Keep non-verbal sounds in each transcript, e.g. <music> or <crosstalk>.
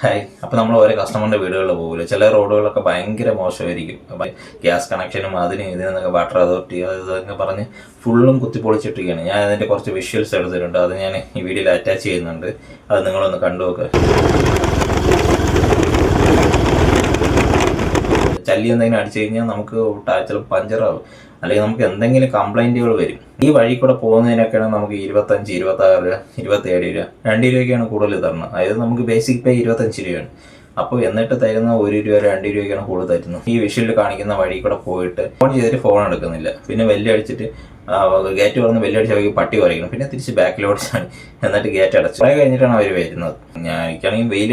Hi. അപ്പോൾ നമ്മൾ ഓരോ കസ്റ്റമറിന്റെ വീടുകളിൽ പോകില്ല ചില റോഡുകളൊക്കെ ഭയങ്കര മോശമായിരിക്കും. ഗ്യാസ് കണക്ഷനും അതിനും ഇതിനൊക്കെ വാട്ടർ അതോറിറ്റി അത് ഇതൊക്കെ പറഞ്ഞ് ഫുള്ളും കുത്തിപ്പൊളിച്ചിട്ടിരിക്കുകയാണ് ഞാൻ അതിന്റെ കുറച്ച് വിഷ്വൽസ് എടുത്തിട്ടുണ്ട്. അത് ഞാൻ ഈ വീഡിയോയിൽ അറ്റാച്ച് ചെയ്യുന്നുണ്ട്. അത് നിങ്ങളൊന്ന് കണ്ടു നോക്ക്. ചല്ലി എന്തെങ്കിലും അടിച്ചു കഴിഞ്ഞാൽ നമുക്ക് ചിലപ്പോൾ പഞ്ചറാവും. അല്ലെങ്കിൽ നമുക്ക് എന്തെങ്കിലും കംപ്ലൈന്റുകൾ വരും. ഈ വഴി കൂടെ പോകുന്നതിനൊക്കെയാണ് നമുക്ക് ഇരുപത്തഞ്ച് ഇരുപത്തി ആറ് ഇരുപത്തേഴ് രൂപ. രണ്ട് രൂപയ്ക്കാണ് കൂടുതൽ തരണം അതായത് നമുക്ക് ബേസിക് പേ ഇരുപത്തഞ്ച് രൂപയാണ്. അപ്പോൾ എന്നിട്ട് തരുന്ന ഒരു രൂപ രണ്ട് രൂപയ്ക്കാണ് കൂടുതൽ തരുന്നത്. ഈ വിഷയിൽ കാണിക്കുന്ന വഴി കൂടെ പോയിട്ട് ഫോൺ ചെയ്തിട്ട് ഫോൺ എടുക്കുന്നില്ല. പിന്നെ വെല്ലടിച്ചിട്ട് ഗേറ്റ് തുറന്ന് വെല്ലടിച്ച് അവർക്ക് പട്ടി കുറയ്ക്കണം. പിന്നെ തിരിച്ച് ബാക്കിലോട്ടാണ് എന്നിട്ട് ഗേറ്റ് അടച്ചു. കുറേ കഴിഞ്ഞിട്ടാണ് അവർ വരുന്നത്. ഞാൻ എനിക്കാണെങ്കിൽ വെയിൽ.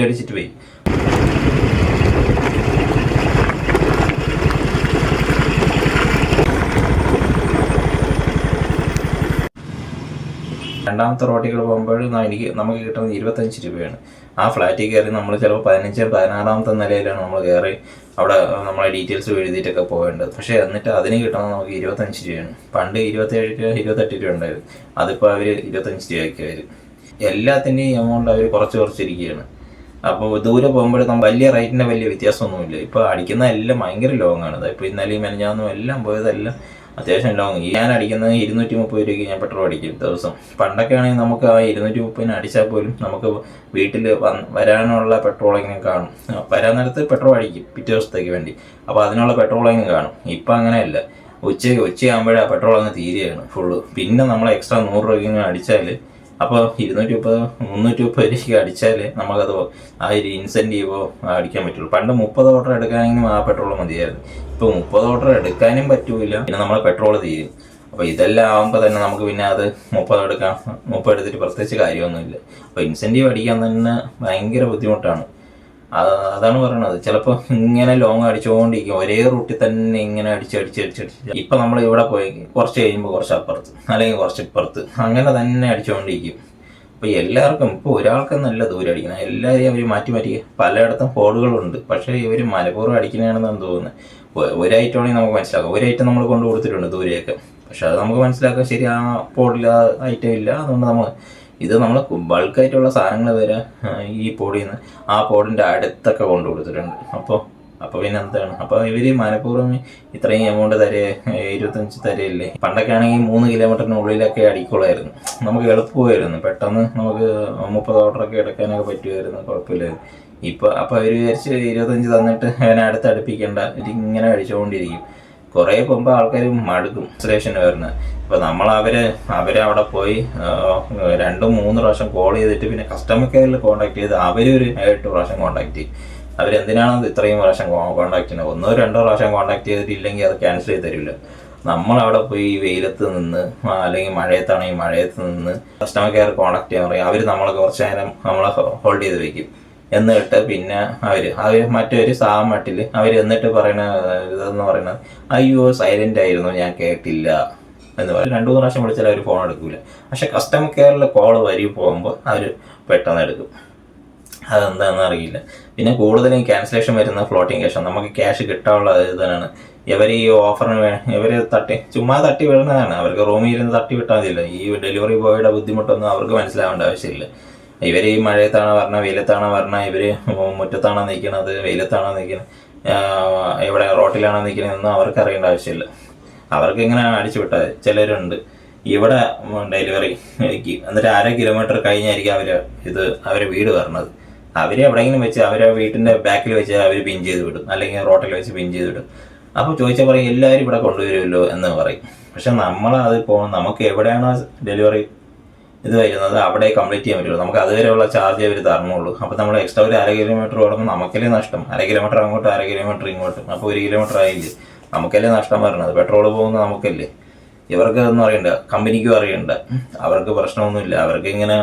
രണ്ടാമത്തെ റോട്ടികൾ പോകുമ്പോൾ എനിക്ക് നമുക്ക് കിട്ടുന്നത് ഇരുപത്തഞ്ച് രൂപയാണ്. ആ ഫ്ലാറ്റിൽ കയറി നമ്മൾ ചിലപ്പോൾ പതിനഞ്ച് പതിനാറാമത്തെ നിലയിലാണ് നമ്മൾ കയറി അവിടെ നമ്മളെ ഡീറ്റെയിൽസ് എഴുതിയിട്ടൊക്കെ പോകേണ്ടത്. പക്ഷേ എന്നിട്ട് അതിന് കിട്ടുന്നത് നമുക്ക് ഇരുപത്തഞ്ച് രൂപയാണ്. പണ്ട് ഇരുപത്തേഴ് രൂപ ഇരുപത്തെട്ട് രൂപ ഉണ്ടായിരുന്നു. അതിപ്പോൾ അവർ ഇരുപത്തഞ്ച് രൂപയ്ക്ക് വരും എല്ലാത്തിന്റെയും എമൗണ്ട് അവർ കുറച്ച് കുറച്ചിരിക്കുകയാണ്. അപ്പോൾ ദൂരെ പോകുമ്പോൾ നമ്മൾ വലിയ റേറ്റിന്റെ വലിയ വ്യത്യാസമൊന്നുമില്ല. ഇപ്പോൾ അടിക്കുന്ന എല്ലാം ഭയങ്കര ലോങ്ങാണ് ഇപ്പോൾ ഇന്നലെയും മെനഞ്ഞാന്നും എല്ലാം പോയതെല്ലാം അത്യാവശ്യം ലോങ് ഞാൻ അടിക്കുന്നത് ഇരുന്നൂറ്റി മുപ്പത് രൂപയ്ക്ക് ഞാൻ പെട്രോൾ അടിക്കും ദിവസം. പണ്ടൊക്കെ ആണെങ്കിൽ നമുക്ക് ആ ഇരുന്നൂറ്റി മുപ്പതിന് അടിച്ചാൽ പോലും നമുക്ക് വീട്ടിൽ വരാനുള്ള പെട്രോളിങ്ങനെ കാണും. വരാൻ നേരത്ത് പെട്രോൾ അടിക്കും പിറ്റേ ദിവസത്തേക്ക് വേണ്ടി. അപ്പോൾ അതിനുള്ള പെട്രോളിങ് കാണും. ഇപ്പം അങ്ങനെയല്ല. ഉച്ചയ്ക്ക് ഉച്ചയാകുമ്പോഴേ ആ പെട്രോൾ അങ്ങ് തീരുകയാണ് ഫുള്ള് പിന്നെ നമ്മൾ എക്സ്ട്രാ നൂറ് രൂപയ്ക്ക് അടിച്ചാൽ അപ്പോൾ ഇരുന്നൂറ്റി മുപ്പത് മുന്നൂറ്റി മുപ്പത് രൂപയ്ക്ക് അടിച്ചാൽ നമുക്കത് ആ ഒരു ഇൻസെന്റീവോ അടിക്കാൻ പറ്റുള്ളൂ. പണ്ട് മുപ്പത് ഓർഡർ എടുക്കാനെങ്കിലും ആ പെട്രോൾ മതിയായിരുന്നു. ഇപ്പോൾ മുപ്പത് ഓർഡർ എടുക്കാനും പറ്റൂല. പിന്നെ നമ്മൾ പെട്രോൾ തീരും. അപ്പോൾ ഇതെല്ലാം ആകുമ്പോൾ തന്നെ നമുക്ക് പിന്നെ അത് മുപ്പത് എടുക്കാം. മുപ്പത് എടുത്തിട്ട് പ്രത്യേകിച്ച് കാര്യമൊന്നുമില്ല. അപ്പോൾ ഇൻസെന്റീവ് അടിക്കാൻ തന്നെ ഭയങ്കര ബുദ്ധിമുട്ടാണ്. അതാണ് പറയണത്. ചിലപ്പോൾ ഇങ്ങനെ ലോങ് അടിച്ചുകൊണ്ടിരിക്കും ഒരേ റൂട്ടിൽ തന്നെ ഇങ്ങനെ അടിച്ച് അടിച്ച് അടിച്ച് ഇപ്പം നമ്മൾ ഇവിടെ പോയി കുറച്ച് കഴിയുമ്പോൾ കുറച്ച് അപ്പുറത്ത് അല്ലെങ്കിൽ കുറച്ച് ഇപ്പുറത്ത്. അങ്ങനെ തന്നെ അടിച്ചുകൊണ്ടിരിക്കും അപ്പോൾ എല്ലാവർക്കും ഇപ്പോൾ ഒരാൾക്ക് നല്ല ദൂരം അടിക്കണം. എല്ലാവരെയും അവർ മാറ്റി മാറ്റി. പലയിടത്തും ഫോളുകളുണ്ട് പക്ഷേ ഇവർ മലപ്പുറം അടിക്കണതാണെന്നാണ് തോന്നുന്നത്. ഒരായിട്ടാണെങ്കിൽ നമുക്ക് മനസ്സിലാക്കാം. ഒരു ഐറ്റം നമ്മൾ കൊണ്ടു കൊടുത്തിട്ടുണ്ട് ദൂരെയൊക്കെ. പക്ഷെ അത് നമുക്ക് മനസ്സിലാക്കാം. ശരി ആ പോഡിൽ ആ ഐറ്റം ഇല്ല. അതുകൊണ്ട് നമ്മൾ ഇത് നമ്മൾ ബൾക്കായിട്ടുള്ള സാധനങ്ങൾ വരെ ഈ പോഡിൽ നിന്ന് ആ പോഡിന്റെ അടുത്തൊക്കെ കൊണ്ടു കൊടുത്തിട്ടുണ്ട്. അപ്പോൾ അപ്പോൾ പിന്നെ എന്താണ്? അപ്പോൾ ഇവർ മനഃപൂർവം ഇത്രയും എമൗണ്ട് തരേ ഇരുപത്തഞ്ച് തരയില്ലേ പണ്ടൊക്കെ ആണെങ്കിൽ മൂന്ന് കിലോമീറ്ററിനുള്ളിലൊക്കെ അടിക്കുള്ളായിരുന്നു. നമുക്ക് എളുപ്പമായിരുന്നു. പെട്ടെന്ന് നമുക്ക് മുപ്പത് ഓർഡറൊക്കെ എടുക്കാനൊക്കെ പറ്റുമായിരുന്നു. കുഴപ്പമില്ലായിരുന്നു. ഇപ്പോൾ അപ്പോൾ അവർ വിചാരിച്ച് ഇരുപത്തഞ്ച് തന്നിട്ട് അവനെ അടുത്ത് അടുപ്പിക്കേണ്ട ഇതിങ്ങനെ അടിച്ചുകൊണ്ടിരിക്കും കുറേ പോകുമ്പോൾ ആൾക്കാർ മടുക്കും. ഫ്രസ്ട്രേഷൻ വരുന്നത്. അപ്പോൾ നമ്മൾ അവരെ അവരെ അവിടെ പോയി രണ്ടും മൂന്ന് പ്രാവശ്യം കോൾ ചെയ്തിട്ട് പിന്നെ കസ്റ്റമർ കെയറിൽ കോൺടാക്ട് ചെയ്ത് അവരൊരു എട്ട് പ്രാവശ്യം കോൺടാക്ട് ചെയ്യും. അവരെന്തിനാണ് ഇത്രയും പ്രാവശ്യം കോൺടാക്ട് ചെയ്യുന്നത്? ഒന്നോ രണ്ടോ പ്രാവശ്യം കോൺടാക്ട് ചെയ്തിട്ടില്ലെങ്കിൽ അത് ക്യാൻസൽ ചെയ്ത് തരില്ല. നമ്മൾ അവിടെ പോയി വെയിലത്ത് നിന്ന് അല്ലെങ്കിൽ മഴയത്താണെങ്കിൽ മഴയത്ത് നിന്ന് കസ്റ്റമർ കെയർ കോൺടാക്ട് ചെയ്യാൻ പറയും. അവർ നമ്മളെ കുറച്ച് നേരം നമ്മളെ ഹോൾഡ് ചെയ്ത് വെക്കും. എന്നിട്ട് പിന്നെ അവർ അവർ മറ്റൊരു സാമട്ടിൽ അവർ എന്നിട്ട് പറയണ ഇതെന്ന് പറയുന്നത് അയ്യോ സൈലന്റ് ആയിരുന്നു ഞാൻ കേട്ടില്ല. എന്ന് പറയും. രണ്ടു മൂന്ന് പ്രാവശ്യം വിളിച്ചാൽ അവർ ഫോൺ എടുക്കില്ല പക്ഷെ കസ്റ്റമർ കെയറിൽ കോൾ വരി പോകുമ്പോൾ അവർ പെട്ടെന്ന് എടുക്കും. അതെന്താണെന്ന് അറിയില്ല. പിന്നെ കൂടുതലും ക്യാൻസലേഷൻ വരുന്ന ഫ്ലോട്ടിംഗ് ക്യാഷ് നമുക്ക് ക്യാഷ് കിട്ടാനുള്ള ഇതാണ് ഇവർ ഈ ഓഫറിന് ഇവർ തട്ടി ചുമ്മാ തട്ടി വിടുന്നതാണ്. അവർക്ക് റൂമിൽ ഇരുന്ന് തട്ടി വിട്ടാൽ മതിയല്ലോ. ഈ ഡെലിവറി ബോയുടെ ബുദ്ധിമുട്ടൊന്നും അവർക്ക് മനസ്സിലാവേണ്ട ആവശ്യമില്ല. ഇവർ ഈ മഴയത്താണോ വരണ വെയിലത്താണോ വരണ ഇവർ മുറ്റത്താണോ നിൽക്കുന്നത് വെയിലത്താണോ നിൽക്കുന്നത് ഇവിടെ റോട്ടിലാണ് നിൽക്കണതെന്നും അവർക്ക് അറിയേണ്ട ആവശ്യമില്ല. അവർക്ക് ഇങ്ങനെ അടിച്ചു വിട്ടാൽ ചിലരുണ്ട്. ഇവിടെ ഡെലിവറി എന്നിട്ട് അര കിലോമീറ്റർ കഴിഞ്ഞായിരിക്കും അവർ ഇത് അവരെ വീട് വരണത്. അവർ എവിടെയെങ്കിലും വെച്ച് അവരെ വീട്ടിന്റെ ബാക്കിൽ വെച്ച് അവർ പിൻ ചെയ്ത് വിടും. അല്ലെങ്കിൽ റോട്ടിൽ വെച്ച് പിൻ ചെയ്ത് വിടും. അപ്പോൾ ചോദിച്ചാൽ പറയും എല്ലാവരും ഇവിടെ കൊണ്ടുവരുമല്ലോ എന്ന് പറയും. പക്ഷെ നമ്മളത് പോകണം നമുക്ക് എവിടെയാണോ ഡെലിവറി ഇത് വരുന്നത് അവിടെ കംപ്ലീറ്റ് ചെയ്യാൻ പറ്റുള്ളൂ. നമുക്ക് അതുവരെയുള്ള ചാർജ് അവർ തരണുള്ളൂ. അപ്പോൾ നമ്മൾ എക്സ്ട്രാ ഒരു അര കിലോമീറ്റർ ഓടുമ്പോൾ നമുക്കല്ലേ നഷ്ടം? അര കിലോമീറ്റർ അങ്ങോട്ടും അര കിലോമീറ്റർ ഇങ്ങോട്ടും. അപ്പോൾ ഒരു കിലോമീറ്റർ ആയില്ലേ? നമുക്കല്ലേ നഷ്ടം വരണത്? പെട്രോൾ പോകുന്നത് നമുക്കല്ലേ? ഇവർക്ക് ഒന്നും അറിയണ്ട. കമ്പനിക്കും അറിയണ്ട. അവർക്ക് പ്രശ്നമൊന്നുമില്ല. അവർക്ക് ഇങ്ങനെ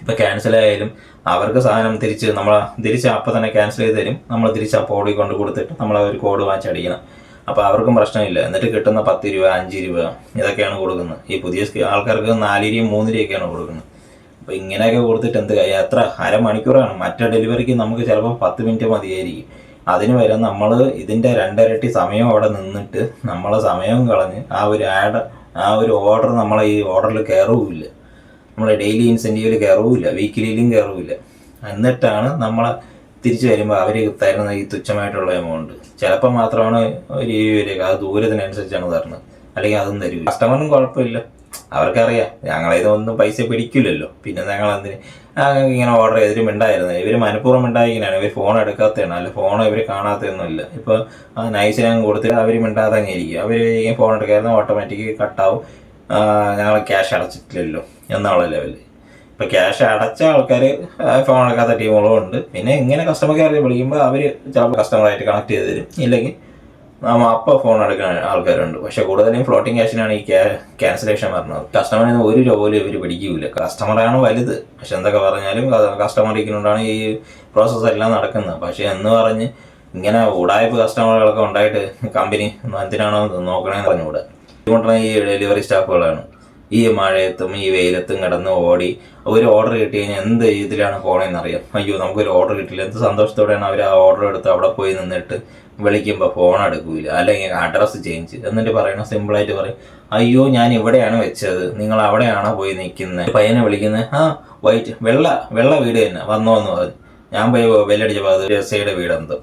ഇപ്പൊ ക്യാൻസൽ ആയാലും അവർക്ക് സാധനം തിരിച്ച് നമ്മൾ തിരിച്ച് അപ്പം തന്നെ ക്യാൻസൽ ചെയ്ത് തരും. നമ്മൾ തിരിച്ച് ആ ഓടി കൊണ്ട് കൊടുത്തിട്ട് നമ്മൾ ഒരു കോഡ് വാങ്ങിച്ചടിക്കണം. അപ്പോൾ അവർക്കും പ്രശ്നമില്ല. എന്നിട്ട് കിട്ടുന്ന പത്ത് രൂപ അഞ്ച് രൂപ ഇതൊക്കെയാണ് കൊടുക്കുന്നത്. ഈ പുതിയ ആൾക്കാർക്ക് നാല് രൂപയും മൂന്ന് രൂപയൊക്കെയാണ് കൊടുക്കുന്നത്. അപ്പോൾ ഇങ്ങനെയൊക്കെ കൊടുത്തിട്ട് എന്ത് എത്ര അരമണിക്കൂറാണ്. മറ്റേ ഡെലിവറിക്ക് നമുക്ക് ചിലപ്പോൾ പത്ത് മിനിറ്റ് മതിയായിരിക്കും. അതിന് വരെ നമ്മൾ ഇതിന്റെ രണ്ടരട്ടി സമയം അവിടെ നിന്നിട്ട് നമ്മളെ സമയവും കളഞ്ഞ് ആ ഒരു ആഡ് ആ ഒരു ഓർഡർ നമ്മളെ ഈ ഓർഡറിൽ കയറുമില്ല നമ്മളെ ഡെയിലി ഇൻസെന്റീവിൽ കയറുമില്ല വീക്കിലിയിലും കയറുമില്ല എന്നിട്ടാണ് നമ്മളെ തിരിച്ചു വരുമ്പോൾ അവർ തരുന്ന ഈ തുച്ഛമായിട്ടുള്ള എമൗണ്ട് ചിലപ്പോൾ മാത്രമാണ് ഒരു ഇരുപത് വരിക അത് ദൂരത്തിനനുസരിച്ചാണ് തരുന്നത്. അല്ലെങ്കിൽ അതും തരും. കസ്റ്റമറിനും കുഴപ്പമില്ല. അവർക്കറിയാം. ഞങ്ങളെ ഇതൊന്നും പൈസ പിടിക്കില്ലല്ലോ. പിന്നെ ഞങ്ങൾ എന്തിന് ഇങ്ങനെ ഓർഡർ ചെയ്തിട്ട് മിണ്ടായിരുന്നു. ഇവർ മനഃപൂർവം മിണ്ടായിരിക്കണാണ് ഇവർ ഫോൺ എടുക്കാത്തതാണ്. അല്ല ഫോൺ ഇവർ കാണാത്തതൊന്നുമില്ല. ഇപ്പോൾ ആ ഞങ്ങൾ കൊടുത്തിട്ട് അവർ മിണ്ടാതെ അങ്ങ് ഇരിക്കും അവർ ഫോൺ എടുക്കായിരുന്നു ഓട്ടോമാറ്റിക് കട്ടാവും ഞങ്ങൾ ക്യാഷ് അടച്ചിട്ടില്ലല്ലോ. എന്നുള്ള ലെവലിൽ ഇപ്പൊ ക്യാഷ് അടച്ച ആൾക്കാർ ഫോൺ എടുക്കാത്ത ടീമുകളും ഉണ്ട്. പിന്നെ ഇങ്ങനെ കസ്റ്റമർ കെയറിൽ വിളിക്കുമ്പോൾ അവർ ചിലപ്പോൾ കസ്റ്റമറായിട്ട് കണക്ട് ചെയ്ത് തരും. ഇല്ലെങ്കിൽ അപ്പ ഫോൺ എടുക്കുന്ന ആൾക്കാരുണ്ട്. പക്ഷെ കൂടുതലും ഫ്ലോട്ടിംഗ് ക്യാഷിനാണ് ഈ ക്യാൻസലേഷൻ പറഞ്ഞത്. നിന്ന് ഒരു രൂപ പോലും ഇവർ പിടിക്കൂല. കസ്റ്റമറാണ് വലുത്. പക്ഷെ എന്തൊക്കെ പറഞ്ഞാലും കസ്റ്റമർ ഇരിക്കുന്നതുകൊണ്ടാണ് ഈ പ്രോസസ്സ് എല്ലാം നടക്കുന്നത്. പക്ഷെ എന്ന് പറഞ്ഞ് ഇങ്ങനെ ഉടായ്പ കസ്റ്റമറുകളൊക്കെ ഉണ്ടായിട്ട് കമ്പനി എന്തിനാണോ നോക്കണേന്ന് പറഞ്ഞുകൂടെ ഇതുകൊണ്ടാണ് ഈ ഡെലിവറി സ്റ്റാഫുകളാണ് ഈ മഴയത്തും ഈ വെയിലത്തും കിടന്ന് ഓടി ഒരു ഓർഡർ കിട്ടി കഴിഞ്ഞാൽ എന്ത് രീതിയിലാണ് പോണേന്ന് അറിയാം. അയ്യോ നമുക്കൊരു ഓർഡർ കിട്ടില്ല. എന്ത് സന്തോഷത്തോടെയാണ് അവർ ആ ഓർഡർ എടുത്ത് അവിടെ പോയി നിന്നിട്ട് വിളിക്കുമ്പോൾ ഫോൺ എടുക്കൂല. അല്ലെങ്കിൽ അഡ്രസ്സ് ചേഞ്ച് എന്നിട്ട് പറയണ സിമ്പിളായിട്ട് പറയും അയ്യോ ഞാൻ ഇവിടെയാണ് വെച്ചത്. നിങ്ങൾ അവിടെയാണോ പോയി നിൽക്കുന്നത് പയ്യനെ വിളിക്കുന്നത് ആ വൈറ്റ് വെള്ള വെള്ള വീട് തന്നെ. വന്നോ എന്ന് പറഞ്ഞു. ഞാൻ പോയി വെല്ലടിച്ചപ്പോൾ അത് രസയുടെ വീടെന്തോ.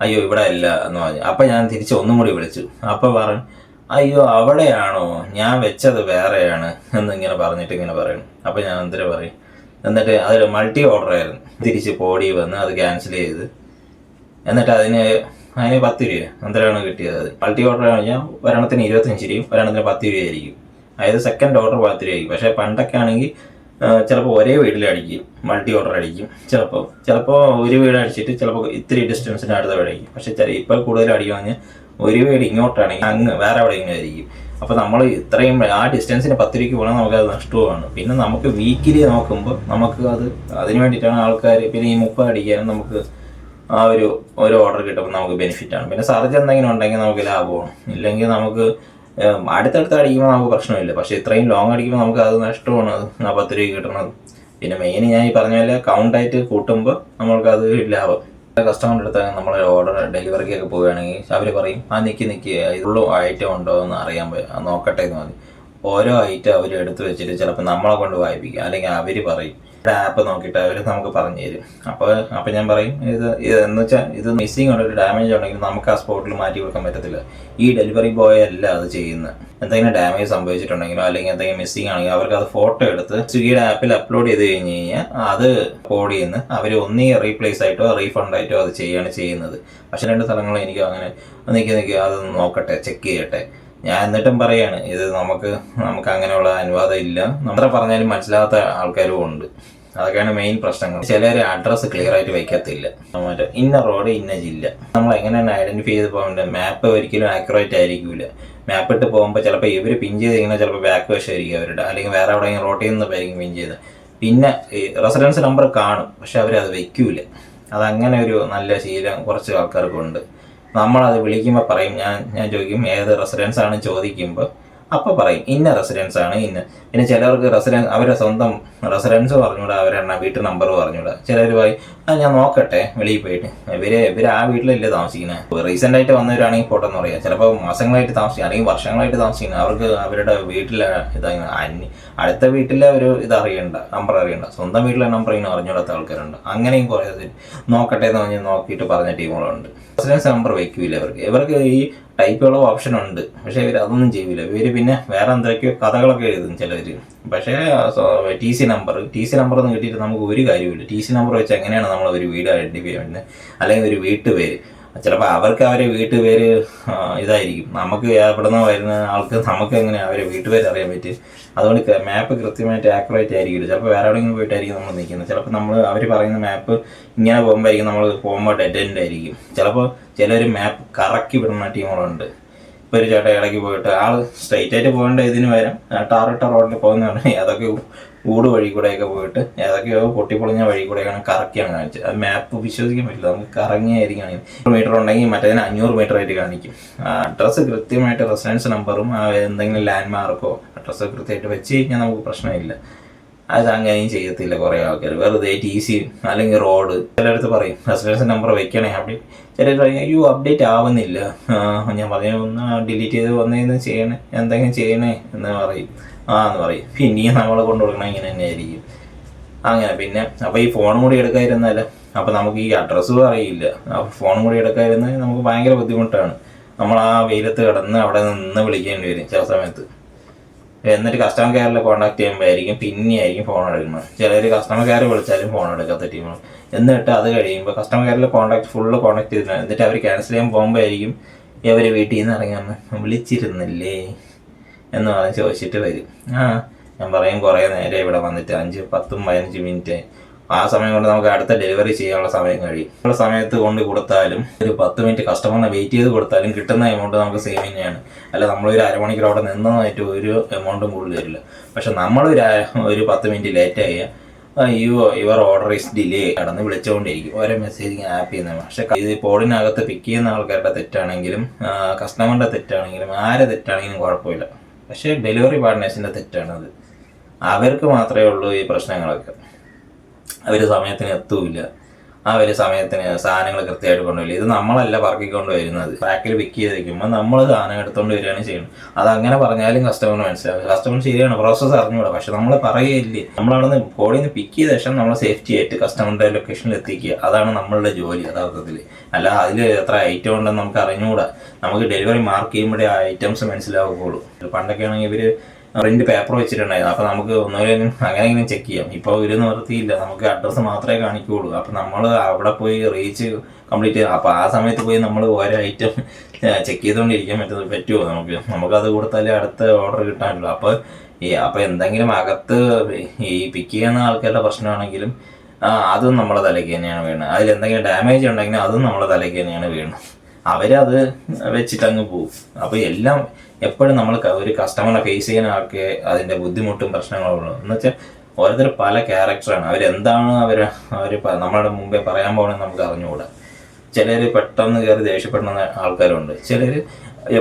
അയ്യോ ഇവിടെ അല്ല എന്ന് പറഞ്ഞു. അപ്പം ഞാൻ തിരിച്ച് ഒന്നും കൂടി വിളിച്ചു. അപ്പം പറഞ്ഞു അയ്യോ അവിടെയാണോ? ഞാൻ വെച്ചത് വേറെയാണ് എന്നിങ്ങനെ പറഞ്ഞിട്ട് ഇങ്ങനെ പറയും. അപ്പം ഞാൻ എന്തിനു പറയും? എന്നിട്ട് അതൊരു മൾട്ടി ഓർഡർ ആയിരുന്നു. തിരിച്ച് പോടി വന്ന് അത് ക്യാൻസൽ ചെയ്ത്. എന്നിട്ട് അതിന് അതിന് പത്ത് രൂപ എന്തിനാണ് കിട്ടിയത് മൾട്ടി ഓർഡർ കഴിഞ്ഞാൽ ഒരെണ്ണത്തിന് ഇരുപത്തഞ്ച് രൂപയും ഒരെണ്ണത്തിന് പത്ത് രൂപയായിരിക്കും. അതായത് സെക്കൻഡ് ഓർഡർ പത്ത് രൂപയായിരിക്കും. പക്ഷേ പണ്ടൊക്കെ ആണെങ്കിൽ ചിലപ്പോൾ ഒരേ വീട്ടിൽ അടിക്കും. മൾട്ടി ഓർഡർ അടിക്കും. ചിലപ്പോൾ ചിലപ്പോൾ ഒരു വീട് അടിച്ചിട്ട് ചിലപ്പോൾ ഇത്തിരി ഡിസ്റ്റൻസിന് അടുത്ത വീടായിരിക്കും പക്ഷേ ചില ഇപ്പോൾ കൂടുതൽ അടിക്കുവാണെങ്കിൽ ഒരു വീട് ഇങ്ങോട്ടാണെങ്കിൽ അങ്ങ് വേറെ എവിടെയെങ്കിലും ആയിരിക്കും. അപ്പോൾ നമ്മൾ ഇത്രയും ആ ഡിസ്റ്റൻസിന് പത്ത് രൂപയ്ക്ക് പോകണം നമുക്കത് നഷ്ടവുമാണ്. പിന്നെ നമുക്ക് വീക്കിലി നോക്കുമ്പോൾ നമുക്ക് അത് അതിന് വേണ്ടിയിട്ടാണ് ആൾക്കാർ പിന്നെ ഈ മുപ്പത് അടിക്കാനും നമുക്ക് ആ ഒരു ഒരു ഓർഡർ കിട്ടുമ്പോൾ നമുക്ക് ബെനിഫിറ്റ് ആണ്. പിന്നെ സർജ് എന്തെങ്കിലും ഉണ്ടെങ്കിൽ നമുക്ക് ലാഭമാണ്. ഇല്ലെങ്കിൽ നമുക്ക് അടുത്തടുത്ത് അടിക്കുമ്പോൾ നമുക്ക് പ്രശ്നമില്ല. പക്ഷേ ഇത്രയും ലോങ് അടിക്കുമ്പോൾ നമുക്ക് അത് നഷ്ടമാണ് അത് ആ പത്ത് രൂപ കിട്ടുന്നത് പിന്നെ മെയിൻ ഞാൻ ഈ പറഞ്ഞ പോലെ കൗണ്ടായിട്ട് കൂട്ടുമ്പോൾ നമ്മൾക്ക് അത് ലാഭം. കസ്റ്റമറിന്റെ അടുത്ത് നമ്മൾ ഓർഡർ ഡെലിവറിക്കൊക്കെ പോവുകയാണെങ്കിൽ അവർ പറയും ആ നിൽക്കി നിൽക്കി ഇതുള്ള ഐറ്റം ഉണ്ടോ എന്ന് അറിയാൻ നോക്കട്ടെ എന്ന് മതി ഓരോ ഐറ്റം അവർ എടുത്തു വെച്ചിട്ട് ചിലപ്പോൾ നമ്മളെ കൊണ്ട് വായിപ്പിക്കും. അല്ലെങ്കിൽ അവർ പറയും ആപ്പ് നോക്കിയിട്ട് അവർ നമുക്ക് പറഞ്ഞു തരും. അപ്പോൾ അപ്പോൾ ഞാൻ പറയും ഇത് എന്ന് വെച്ചാൽ ഇത് മിസ്സിങ് ഉണ്ട് ഒരു ഡാമേജ് ഉണ്ടെങ്കിൽ നമുക്ക് ആ സ്പോട്ടിൽ മാറ്റി കൊടുക്കാൻ പറ്റത്തില്ല. ഈ ഡെലിവറി ബോയ് അല്ല അത് ചെയ്യുന്നത്. എന്തെങ്കിലും ഡാമേജ് സംഭവിച്ചിട്ടുണ്ടെങ്കിലോ അല്ലെങ്കിൽ എന്തെങ്കിലും മിസ്സിങ് ആണെങ്കിൽ അവർക്ക് അത് ഫോട്ടോ എടുത്ത് സ്വിഗ്ഗിയുടെ ആപ്പിൽ അപ്ലോഡ് ചെയ്ത് കഴിഞ്ഞ് കഴിഞ്ഞാൽ അത് കോഡ് ചെയ്യുന്ന അവർ ഒന്നീ റീപ്ലേസ് ആയിട്ടോ റീഫണ്ട് ആയിട്ടോ അത് ചെയ്യുകയാണ് ചെയ്യുന്നത്. പക്ഷെ രണ്ട് സ്ഥലങ്ങളും എനിക്ക് അങ്ങനെ നിൽക്കി നിൽക്കുക അത് നോക്കട്ടെ ചെക്ക് ചെയ്യട്ടെ. ഞാൻ എന്നിട്ടും പറയാണ് ഇത് നമുക്ക് നമുക്ക് അങ്ങനെയുള്ള അനുവാദം ഇല്ല. നമ്മൾ പറഞ്ഞാലും മനസ്സിലാകാത്ത ആൾക്കാരും ഉണ്ട്. അതൊക്കെയാണ് മെയിൻ പ്രശ്നങ്ങൾ. ചിലർ അഡ്രസ്സ് ക്ലിയർ ആയിട്ട് വയ്ക്കത്തില്ല മറ്റേ ഇന്ന റോഡ് ഇന്ന ജില്ല. നമ്മൾ എങ്ങനെയാണ് ഐഡന്റിഫൈ ചെയ്ത് പോകേണ്ടത് മാപ്പ് ഒരിക്കലും ആക്യുറേറ്റ് ആയിരിക്കില്ല മാപ്പ് ഇട്ട് പോകുമ്പോൾ ചിലപ്പോൾ ഇവർ പിൻ ചെയ്ത് ഇങ്ങനെ ചിലപ്പോൾ ബാക്ക് വശമായിരിക്കും അവരുടെ. അല്ലെങ്കിൽ വേറെ എവിടെയെങ്കിലും റോട്ടിൽ നിന്നായിരിക്കും പിൻ ചെയ്ത്. പിന്നെ ഈ റെസിഡൻസ് നമ്പർ കാണും പക്ഷെ അവരത് വെക്കൂല. അതങ്ങനെ ഒരു നല്ല ശീലം കുറച്ച് ആൾക്കാർക്കുണ്ട്. നമ്മളത് വിളിക്കുമ്പോൾ പറയും ഞാൻ ഞാൻ ചോദിക്കും ഏത് റെസിഡൻസ് ആണ് ചോദിക്കുമ്പോൾ അപ്പോൾ പറയും ഇന്ന റെസിഡൻസ് ആണ് ഇന്ന. പിന്നെ ചിലവർക്ക് റെസിഡൻസ് അവരെ സ്വന്തം റെസിഡൻസ് പറഞ്ഞുകൂടാ അവരെണ്ണ വീട്ടു നമ്പർ പറഞ്ഞുകൂടാ. ചിലർ പറയും ഞാൻ നോക്കട്ടെ വെളിയിൽ പോയിട്ട്. ഇവർ ഇവർ ആ വീട്ടിലല്ലേ താമസിക്കുന്നത് റീസെന്റ് ആയിട്ട് വന്നവരാണെങ്കിൽ പോട്ടെന്ന് പറയാം. ചിലപ്പോൾ മാസങ്ങളായിട്ട് താമസിക്കുക അല്ലെങ്കിൽ വർഷങ്ങളായിട്ട് താമസിക്കുന്നത് അവർക്ക് അവരുടെ വീട്ടിലെ ഇതായി അന്യ അടുത്ത വീട്ടിലെ ഒരു ഇത് അറിയണ്ട നമ്പർ അറിയണ്ട. സ്വന്തം വീട്ടിലെ നമ്പർ ഇങ്ങനെ അറിഞ്ഞൂടാത്ത ആൾക്കാരുണ്ട്. അങ്ങനെയും കുറേ നോക്കട്ടെ എന്ന് പറഞ്ഞ് നോക്കിയിട്ട് പറഞ്ഞ ടീമുകളുണ്ട് റെസിഡൻസ് നമ്പർ വയ്ക്കൂല ഇവർക്ക്. ഇവർക്ക് ഈ ടൈപ്പുള്ള ഓപ്ഷൻ ഉണ്ട്. പക്ഷേ ഇവർ അതൊന്നും ചെയ്യില്ല ഇവർ പിന്നെ വേറെ എന്തൊക്കെയോ കഥകളൊക്കെ എഴുതും ചിലർ പക്ഷേ T C number T C number ഒന്നും കിട്ടിയിട്ട് നമുക്ക് ഒരു കാര്യമില്ല ടി സി നമ്പർ വെച്ച് എങ്ങനെയാണ് നമ്മൾ ഒരു വീട് ഐഡന്റിഫൈ ചെയ്യുന്നത്? അല്ലെങ്കിൽ ഒരു വീട്ടുപേര്. ചിലപ്പോൾ അവർക്ക് അവരെ വീട്ടുപേര് ഇതായിരിക്കും. നമുക്ക് എവിടെ നിന്ന് വരുന്ന ആൾക്ക് നമുക്ക് എങ്ങനെ അവരെ വീട്ടുപേര് അറിയാൻ പറ്റും അതുകൊണ്ട് മാപ്പ് കൃത്യമായിട്ട് ആക്യുറേറ്റ് ആയിരിക്കില്ല ചിലപ്പോൾ വേറെ എവിടെയെങ്കിലും പോയിട്ടായിരിക്കും നമ്മൾ നിൽക്കുന്നത്. ചിലപ്പോൾ നമ്മൾ അവർ പറയുന്ന മാപ്പ് ഇങ്ങനെ പോകുമ്പോഴായിരിക്കും നമ്മൾ പോകുമ്പോൾ ഡെഡ് ആയിരിക്കും. ചിലപ്പോൾ ചിലർ മാപ്പ് കറക്കി വിടുന്ന ടീമുകളുണ്ട്. ഇപ്പോൾ ഒരു ചേട്ടൻ ഇടയ്ക്ക് പോയിട്ട് ആൾ സ്ട്രൈറ്റ് ആയിട്ട് പോകേണ്ട ഇതിന് വരാം ടാറിട്ട റോഡിൽ പോകുന്നതാണ്. ഏതൊക്കെ ഊട് വഴി കൂടെയൊക്കെ പോയിട്ട് ഏതൊക്കെയോ പൊട്ടിപ്പൊളിഞ്ഞ വഴി കൂടെയാണ് കറക്കിയാണ് കാണിച്ചത്. അത് മാപ്പ് വിശ്വസിക്കാൻ പറ്റില്ല. നമുക്ക് കറങ്ങിയായിരിക്കും കാണിക്കും മീറ്റർ ഉണ്ടെങ്കിൽ മറ്റേതിന് അഞ്ഞൂറ് മീറ്റർ ആയിട്ട് കാണിക്കും. അഡ്രസ്സ് കൃത്യമായിട്ട് റെസിഡൻസ് നമ്പറും എന്തെങ്കിലും ലാൻഡ് മാർക്കോ അഡ്രസ്സ് കൃത്യമായിട്ട് വെച്ച് കഴിഞ്ഞാൽ നമുക്ക് പ്രശ്നമില്ല. അത് അങ്ങനെയും ചെയ്യത്തില്ല കുറേ ആൾക്കാർ വെറുതെ ടി സി അല്ലെങ്കിൽ റോഡ് ചിലടത്ത് പറയും റെസിഡൻസ് നമ്പർ വെക്കണേ. അപ്ഡേറ്റ് ചിലർ പറയും അയ്യോ അപ്ഡേറ്റ് ആവുന്നില്ല. ഞാൻ പറഞ്ഞു ഒന്ന് ഡിലീറ്റ് ചെയ്ത് വന്നേന്ന് ചെയ്യണേ എന്തെങ്കിലും ചെയ്യണേ എന്ന് പറയും. ആ എന്ന് പറയും. പിന്നെയും നമ്മളെ കൊണ്ടു കൊടുക്കണം ഇങ്ങനെ തന്നെ ആയിരിക്കും അങ്ങനെ പിന്നെ അപ്പോൾ ഈ ഫോണും കൂടി എടുക്കാതിരുന്നാൽ അപ്പോൾ നമുക്ക് ഈ അഡ്രസ്സും അറിയില്ല. അപ്പോൾ ഫോണും കൂടി എടുക്കാതിരുന്നാൽ നമുക്ക് ഭയങ്കര ബുദ്ധിമുട്ടാണ്. നമ്മൾ ആ വെയിലത്ത് കിടന്ന് അവിടെ നിന്ന് വിളിക്കേണ്ടി വരും ചില സമയത്ത്. എന്നിട്ട് കസ്റ്റമർ കെയറിൽ കോൺടാക്ട് ചെയ്യുമ്പോഴായിരിക്കും പിന്നെയായിരിക്കും ഫോൺ എടുക്കുന്നത്. ചിലർ കസ്റ്റമർ കെയർ വിളിച്ചാലും ഫോൺ എടുക്കാത്ത ടീമാണ് എന്നിട്ട് അത് കഴിയുമ്പോൾ കസ്റ്റമർ കെയറിൽ കോൺടാക്ട് ഫുള്ള് കോൺടാക്ട് ചെയ്തിട്ടുണ്ട് എന്നിട്ട് അവർ ക്യാൻസൽ ചെയ്യാൻ പോകുമ്പോഴായിരിക്കും ഇവർ വീട്ടിൽ നിന്ന് ഇറങ്ങി വന്ന് വിളിച്ചിരുന്നില്ലേ? എന്ന് പറഞ്ഞ് ചോദിച്ചിട്ട് വരും. ആ. ഞാൻ പറയും കുറേ നേരം ഇവിടെ വന്നിട്ട് അഞ്ച് പത്തും പതിനഞ്ച് മിനിറ്റ്. ആ സമയം കൊണ്ട് നമുക്ക് അടുത്ത ഡെലിവറി ചെയ്യാനുള്ള സമയം കഴിയും. ഉള്ള സമയത്ത് കൊണ്ട് കൊടുത്താലും ഒരു പത്ത് മിനിറ്റ് കസ്റ്റമറിനെ വെയിറ്റ് ചെയ്ത് കൊടുത്താലും കിട്ടുന്ന എമൗണ്ട് നമുക്ക് സെയിം തന്നെയാണ്. അല്ല നമ്മളൊരു അരമണിക്കൂർ അവിടെ നിന്നതായിട്ട് ഒരു എമൗണ്ടും കൂടുതൽ വരില്ല. പക്ഷെ നമ്മളൊരു ഒരു പത്ത് മിനിറ്റ് ലേറ്റ് ആയ അയ്യോ യുവർ ഓർഡർ ഇസ് ഡിലേ കടന്ന് വിളിച്ചുകൊണ്ടിരിക്കും ഓരോ മെസ്സേജ് ആപ്പ് ചെയ്യുന്നത് പക്ഷെ ഇത് പോളിനകത്ത് പിക്ക് ചെയ്യുന്ന ആൾക്കാരുടെ തെറ്റാണെങ്കിലും കസ്റ്റമറിന്റെ തെറ്റാണെങ്കിലും ആരെ തെറ്റാണെങ്കിലും കുഴപ്പമില്ല. പക്ഷേ ഡെലിവറി പാർട്ട്നേഴ്സിന്റെ തെറ്റാണത്. അവർക്ക് മാത്രമേ ഉള്ളൂ ഈ പ്രശ്നങ്ങളൊക്കെ. അവർ സമയത്തിന് എത്തൂല്ല. അവർ സമയത്തിന് സാധനങ്ങൾ കൃത്യമായിട്ട് കൊണ്ടുവരില്ല ഇത് നമ്മളല്ല പറക്കിക്കൊണ്ട് വരുന്നത്. ട്രാക്കിൽ പിക്ക് ചെയ്ത് വെക്കുമ്പോൾ നമ്മൾ സാധനം എടുത്തുകൊണ്ട് വരികയാണ് ചെയ്യുന്നത്. അത് അങ്ങനെ പറഞ്ഞാലും കസ്റ്റമറിന് മനസ്സിലാവും. കസ്റ്റമർ ശരിയാണ് പ്രോസസ്സ് അറിഞ്ഞുകൂടാ പക്ഷെ നമ്മൾ പറയുകയില്ലേ നമ്മളവിടുന്ന് കോടിയിൽ നിന്ന് പിക്ക് ചെയ്ത ശേഷം നമ്മൾ സേഫ്റ്റി ആയിട്ട് കസ്റ്റമറിന്റെ ലൊക്കേഷനിൽ എത്തിക്കുക. അതാണ് നമ്മളുടെ ജോലി യഥാർത്ഥത്തിൽ അല്ല അതിൽ എത്ര ഐറ്റം ഉണ്ടെന്ന് നമുക്ക് അറിഞ്ഞുകൂടാ നമുക്ക് ഡെലിവറി മാർക്ക് ചെയ്യുമ്പോഴേ ആ ഐറ്റംസ് മനസ്സിലാവുകയുള്ളൂ. പണ്ടൊക്കെ ആണെങ്കിൽ ഇവർ പ്രിന്റ് പേപ്പർ വെച്ചിട്ടുണ്ടായിരുന്നു. അപ്പൊ നമുക്ക് ഒന്നും അങ്ങനെ എങ്ങനെ ചെക്ക് ചെയ്യാം. ഇപ്പൊ ഒരു നിവൃത്തിയില്ല. നമുക്ക് അഡ്രസ്സ് മാത്രമേ കാണിക്കുകയുള്ളൂ അപ്പൊ നമ്മൾ അവിടെ പോയി റീച്ച് കംപ്ലീറ്റ് ചെയ്യാം അപ്പൊ ആ സമയത്ത് പോയി നമ്മൾ ഓരോ ഐറ്റം ചെക്ക് ചെയ്തുകൊണ്ടിരിക്കാൻ പറ്റുന്ന പറ്റുമോ നമുക്ക്? നമുക്കത് കൊടുത്താലേ അടുത്ത ഓർഡർ കിട്ടാനുള്ളൂ. അപ്പൊ ഈ അപ്പൊ എന്തെങ്കിലും അകത്ത് ഈ പിക്ക് ചെയ്യുന്ന ആൾക്കാരുടെ പ്രശ്നമാണെങ്കിലും അതും നമ്മളെ തലയ്ക്ക് തന്നെയാണ് വീണത് അതിൽ എന്തെങ്കിലും ഡാമേജ് ഉണ്ടെങ്കിൽ അതും നമ്മളെ തലയ്ക്ക് തന്നെയാണ് വീണത് അവരത് വെച്ചിട്ട് അങ്ങ് പോകും അപ്പൊ എല്ലാം എപ്പോഴും നമ്മൾ ഒരു കസ്റ്റമറെ ഫേസ് ചെയ്യുന്ന ആൾക്ക് അതിന്റെ ബുദ്ധിമുട്ടും പ്രശ്നങ്ങളും ഉള്ളൂ. എന്ന് വെച്ചാൽ ഓരോരുത്തർ പല ക്യാരക്ടറാണ് അവരെന്താണ് അവർ അവർ നമ്മളുടെ മുമ്പേ പറയാൻ പോകണമെന്ന് നമുക്ക് അറിഞ്ഞുകൂടാ. ചിലർ പെട്ടെന്ന് കയറി ദേഷ്യപ്പെടുന്ന ആൾക്കാരുണ്ട്. ചിലർ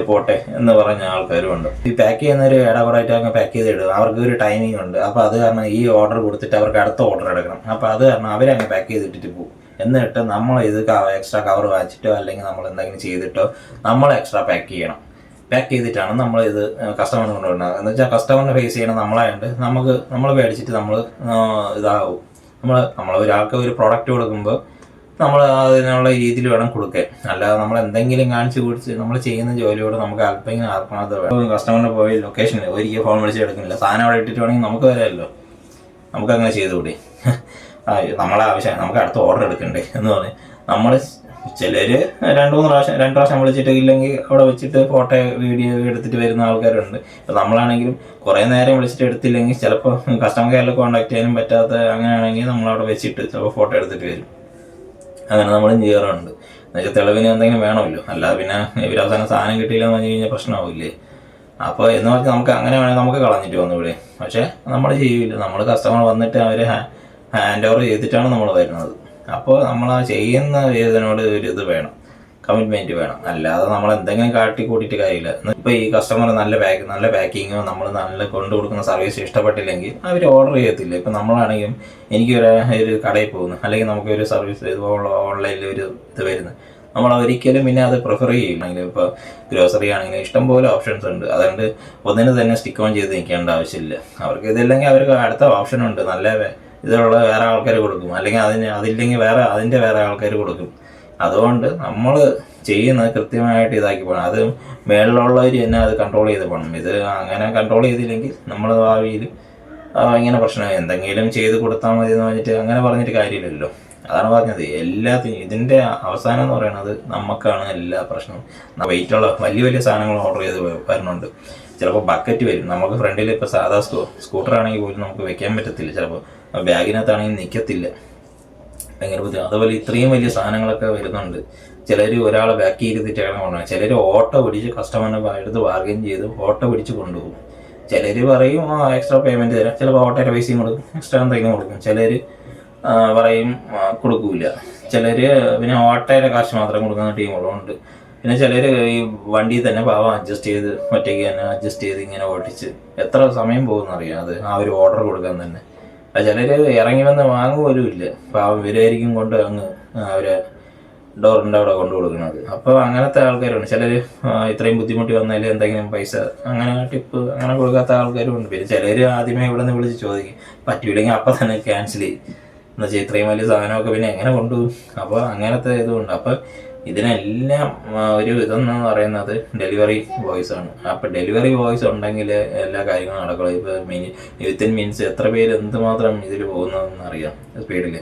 പോട്ടെ എന്ന് പറഞ്ഞ ആൾക്കാരും ഉണ്ട് ഈ പാക്ക് ചെയ്യുന്നവർ ഇടപെടായിട്ട് അങ്ങ് പാക്ക് ചെയ്ത് ഇടും. അവർക്ക് ഒരു ടൈമിംഗ് ഉണ്ട്. അപ്പോൾ അത് കാരണം ഈ ഓർഡർ കൊടുത്തിട്ട് അവർക്ക് അടുത്ത ഓർഡർ എടുക്കണം. അപ്പോൾ അത് കാരണം അവരങ്ങ് പാക്ക് ചെയ്തിട്ടിട്ട് പോകും. എന്നിട്ട് നമ്മൾ ഇത് എക്സ്ട്രാ കവർ വാങ്ങിച്ചിട്ടോ അല്ലെങ്കിൽ നമ്മൾ എന്തെങ്കിലും ചെയ്തിട്ടോ നമ്മൾ എക്സ്ട്രാ പാക്ക് ചെയ്യണം. പാക്ക് ചെയ്തിട്ടാണ് നമ്മൾ ഇത് കസ്റ്റമറിന് കൊണ്ടുവരുന്നത്. എന്ന് വെച്ചാൽ കസ്റ്റമറിനെ ഫേസ് ചെയ്യണം നമ്മളായതുകൊണ്ട് നമുക്ക് നമ്മൾ മേടിച്ചിട്ട് നമ്മൾ ഇതാകും നമ്മൾ നമ്മൾ ഒരാൾക്ക് ഒരു പ്രോഡക്റ്റ് കൊടുക്കുമ്പോൾ നമ്മൾ അതിനുള്ള രീതിയിൽ വേണം കൊടുക്കാൻ. അല്ലാതെ നമ്മൾ എന്തെങ്കിലും കാണിച്ച് കൊടുത്ത് നമ്മൾ ചെയ്യുന്ന ജോലിയോട് നമുക്ക് അല്പമെങ്കിലും ആത്മാർത്ഥ വേണം. കസ്റ്റമറിന് പോയി ലൊക്കേഷനിൽ ഒരിക്കൽ ഫോൺ വിളിച്ച് എടുക്കുന്നില്ല. സാധനം അവിടെ ഇട്ടിട്ട് വേണമെങ്കിൽ നമുക്ക് വരാമല്ലോ. നമുക്ക് അങ്ങനെ ചെയ്തുകൂടി <laughs> നമ്മളെ ആവശ്യം നമുക്ക് അടുത്ത ഓർഡർ എടുക്കണ്ടേ എന്ന് പറഞ്ഞ് നമ്മൾ ചിലര് രണ്ട് മൂന്ന് പ്രാവശ്യം രണ്ട് പ്രാവശ്യം വിളിച്ചിട്ട് ഇല്ലെങ്കിൽ അവിടെ വെച്ചിട്ട് ഫോട്ടോ വീഡിയോ എടുത്തിട്ട് വരുന്ന ആൾക്കാരുണ്ട്. ഇപ്പം നമ്മളാണെങ്കിലും കുറേ നേരം വിളിച്ചിട്ട് എടുത്തില്ലെങ്കിൽ ചിലപ്പോൾ കസ്റ്റമർ കെയറിൽ കോൺടാക്ട് ചെയ്യാനും പറ്റാത്ത അങ്ങനെയാണെങ്കിൽ നമ്മളവിടെ വെച്ചിട്ട് ചിലപ്പോൾ ഫോട്ടോ എടുത്തിട്ട് വരും. അങ്ങനെ നമ്മളും ചെയ്യാറുണ്ട്. എന്നുവെച്ചാൽ തെളിവിന് എന്തെങ്കിലും വേണമല്ലോ. അല്ലാതെ പിന്നെ ഇവർ അവസാനം സാധനം കിട്ടിയില്ല എന്ന് പറഞ്ഞു കഴിഞ്ഞാൽ പ്രശ്നമാവില്ലേ? അപ്പോൾ എന്ന് പറഞ്ഞാൽ നമുക്ക് അങ്ങനെ വേണമെങ്കിൽ നമുക്ക് കളഞ്ഞിട്ട് വന്നു ഇവിടെ. പക്ഷേ നമ്മൾ ചെയ്യില്ല നമ്മൾ കസ്റ്റമർ വന്നിട്ട് അവരെ ഹാൻഡ് ഓവർ ചെയ്തിട്ടാണ് നമ്മൾ വരുന്നത്. അപ്പോൾ നമ്മൾ ആ ചെയ്യുന്ന ഇതിനോട് ഒരു ഇത് വേണം. കമ്മിറ്റ്മെന്റ് വേണം. അല്ലാതെ നമ്മൾ എന്തെങ്കിലും കാട്ടി കൂട്ടിയിട്ട് കാര്യമില്ല. ഇപ്പോൾ ഈ കസ്റ്റമർ നല്ല പാക്ക് നല്ല പാക്കിങ്ങോ നമ്മൾ നല്ല കൊണ്ടു കൊടുക്കുന്ന സർവീസ് ഇഷ്ടപ്പെട്ടില്ലെങ്കിൽ അവർ ഓർഡർ ചെയ്യത്തില്ല. ഇപ്പം നമ്മളാണെങ്കിലും എനിക്ക് ഒരു ഒരു കടയിൽ പോകുന്നു. അല്ലെങ്കിൽ നമുക്ക് ഒരു സർവീസ് ഇതുപോലെ ഓൺലൈനിൽ ഒരു ഇത് വരുന്നു. നമ്മൾ ഒരിക്കലും പിന്നെ അത് പ്രിഫർ ചെയ്യും അല്ലെങ്കിൽ ഇപ്പോൾ ഗ്രോസറി ആണെങ്കിലും ഇഷ്ടംപോലെ ഓപ്ഷൻസ് ഉണ്ട്. അതുകൊണ്ട് ഒന്നിന് തന്നെ സ്റ്റിക്ക് ഓൺ ചെയ്ത് നിൽക്കേണ്ട ആവശ്യമില്ല. അവർക്ക് ഇതില്ലെങ്കിൽ അവർക്ക് അടുത്ത ഓപ്ഷൻ ഉണ്ട്. നല്ല ഇതുള്ള വേറെ ആൾക്കാർ കൊടുക്കും. അല്ലെങ്കിൽ അതിന് അതില്ലെങ്കിൽ വേറെ അതിന്റെ വേറെ ആൾക്കാർ കൊടുക്കും. അതുകൊണ്ട് നമ്മൾ ചെയ്യുന്നത് കൃത്യമായിട്ട് ഇതാക്കി പോകണം. അത് മേളിലുള്ളവർ തന്നെ അത് കൺട്രോൾ ചെയ്ത് പോകണം. ഇത് അങ്ങനെ കൺട്രോൾ ചെയ്തില്ലെങ്കിൽ നമ്മൾ ഭാവിയിൽ ഇങ്ങനെ പ്രശ്നം എന്തെങ്കിലും ചെയ്ത് കൊടുത്താൽ മതി എന്ന് പറഞ്ഞിട്ട് അങ്ങനെ പറഞ്ഞിട്ട് കാര്യമില്ലല്ലോ. അതാണ് പറഞ്ഞത്. എല്ലാത്തിനും ഇതിന്റെ അവസാനം എന്ന് പറയുന്നത് നമുക്കാണ് എല്ലാ പ്രശ്നവും. വെയിറ്റുള്ള വലിയ വലിയ സാധനങ്ങൾ ഓർഡർ ചെയ്ത് വരുന്നുണ്ട്. ചിലപ്പോൾ ബക്കറ്റ് വരും. നമുക്ക് ഫ്രണ്ടിൽ ഇപ്പോൾ സാധാ സ്കൂ സ്കൂട്ടർ ആണെങ്കിൽ പോലും നമുക്ക് വെക്കാൻ പറ്റത്തില്ല. ചിലപ്പോൾ ബാഗിനകത്താണെങ്കിൽ നിൽക്കത്തില്ല ഭയങ്കര ബുദ്ധിമുട്ട്. അതുപോലെ ഇത്രയും വലിയ സാധനങ്ങളൊക്കെ വരുന്നുണ്ട്. ചിലർ ഒരാളെ ബാക്കി ഇരുത്തിയിട്ടാണ് കൊണ്ടുപോകുന്നത് ചിലർ ഓട്ടോ പിടിച്ച് കസ്റ്റമറിനെ എടുത്ത് ബാർഗൈൻ ചെയ്ത് ഓട്ടോ പിടിച്ച് കൊണ്ടുപോകും. ചിലർ പറയും എക്സ്ട്രാ പേയ്മെന്റ് തരാം. ചിലപ്പോൾ ഓട്ടോയുടെ പൈസയും കൊടുക്കും. എക്സ്ട്രാ എന്തെങ്കിലും കൊടുക്കും. ചിലർ പറയും കൊടുക്കില്ല കൊടുക്കൂല. ചിലർ പിന്നെ ഓട്ടോയുടെ കാശ് മാത്രം കൊടുക്കുന്ന ടീമുകളുണ്ട് പിന്നെ ചിലർ ഈ വണ്ടിയിൽ തന്നെ പാവം അഡ്ജസ്റ്റ് ചെയ്ത് ഒറ്റയ്ക്ക് തന്നെ അഡ്ജസ്റ്റ് ചെയ്ത് ഇങ്ങനെ ഓടിച്ച്. എത്ര സമയം പോകുന്നറിയാം അത്? ആ ഒരു ഓർഡർ കൊടുക്കാൻ തന്നെ. ചിലർ ഇറങ്ങി വന്ന് വാങ്ങുപോലും ഇല്ല. പാവം ഇവരായിരിക്കും കൊണ്ട് അങ്ങ് അവരെ ഡോറിന്റെ അവിടെ കൊണ്ടു കൊടുക്കുന്നത്. അപ്പോൾ അങ്ങനത്തെ ആൾക്കാരുണ്ട്. ചിലർ ഇത്രയും ബുദ്ധിമുട്ടി വന്നാൽ എന്തെങ്കിലും പൈസ അങ്ങനെ ടിപ്പ് അങ്ങനെ കൊടുക്കാത്ത ആൾക്കാരും ഉണ്ട്. പിന്നെ ചിലർ ആദ്യമേ ഇവിടെ നിന്ന് വിളിച്ച് ചോദിക്കും. പറ്റൂലെങ്കിൽ അപ്പം തന്നെ ക്യാൻസൽ ചെയ്യും. എന്നുവെച്ചാൽ ഇത്രയും വലിയ സാധനമൊക്കെ പിന്നെ എങ്ങനെ കൊണ്ടുപോകും? അപ്പോൾ അങ്ങനത്തെ ഇതുണ്ട്. അപ്പോൾ ഇതിനെല്ലാം ഒരു ഇതെന്ന് പറയുന്നത് ഡെലിവറി ബോയ്സ് ആണ്. അപ്പൊ ഡെലിവറി ബോയ്സ് ഉണ്ടെങ്കിൽ എല്ലാ കാര്യങ്ങളും നടക്കുള്ളൂ. ഇപ്പോൾ മിനി വിത്തിൻ മീൻസ് എത്ര പേര് എന്തുമാത്രം ഇതിൽ പോകുന്നതെന്ന് അറിയാം സ്പീഡിൽ